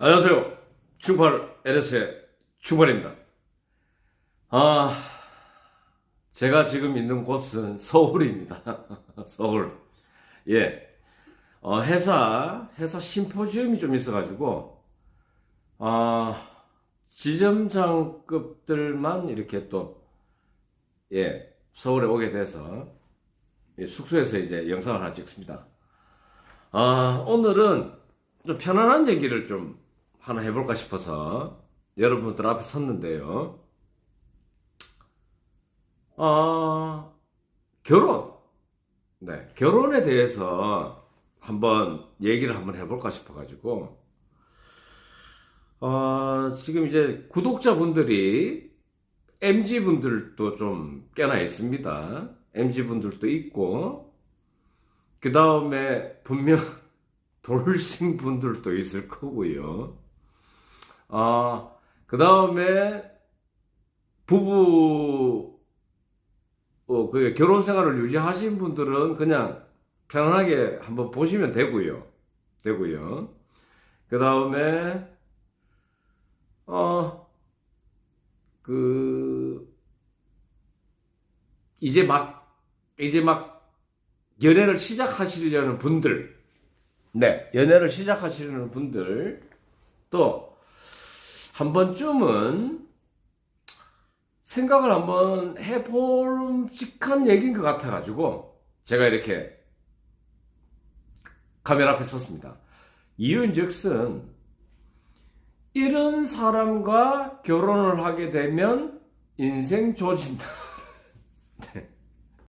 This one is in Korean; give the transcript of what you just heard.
안녕하세요. 충팔 LS의 충팔입니다. 아, 제가 지금 있는 곳은 서울입니다. 서울. 예. 어, 회사, 회사 심포지움이 좀 있어가지고, 아, 지점장급들만 이렇게 또, 예, 서울에 오게 돼서, 예, 숙소에서 이제 영상을 하나 찍습니다. 아, 오늘은 좀 편안한 얘기를 좀 하나 해볼까 싶어서 여러분들 앞에 섰는데요. 아, 결혼. 네, 결혼에 대해서 한번 얘기를 한번 해볼까 싶어가지고, 어, 지금 이제 구독자분들이 MG분들도 좀 꽤나 있습니다. MG분들도 있고, 그 다음에 분명 돌싱 분들도 있을 거고요. 아, 그 다음에 부부, 어, 그 결혼 생활을 유지하신 분들은 그냥 편안하게 한번 보시면 되고요. 되고요. 그 다음에, 어, 그, 이제 막, 이제 막 연애를 시작하시려는 분들, 네, 연애를 시작하시려는 분들, 또, 한 번쯤은 생각을 한번 해볼직한 얘기인 것 같아가지고, 제가 이렇게 카메라 앞에 섰습니다. 이유인 즉슨, 이런 사람과 결혼을 하게 되면 인생 조진다. 네.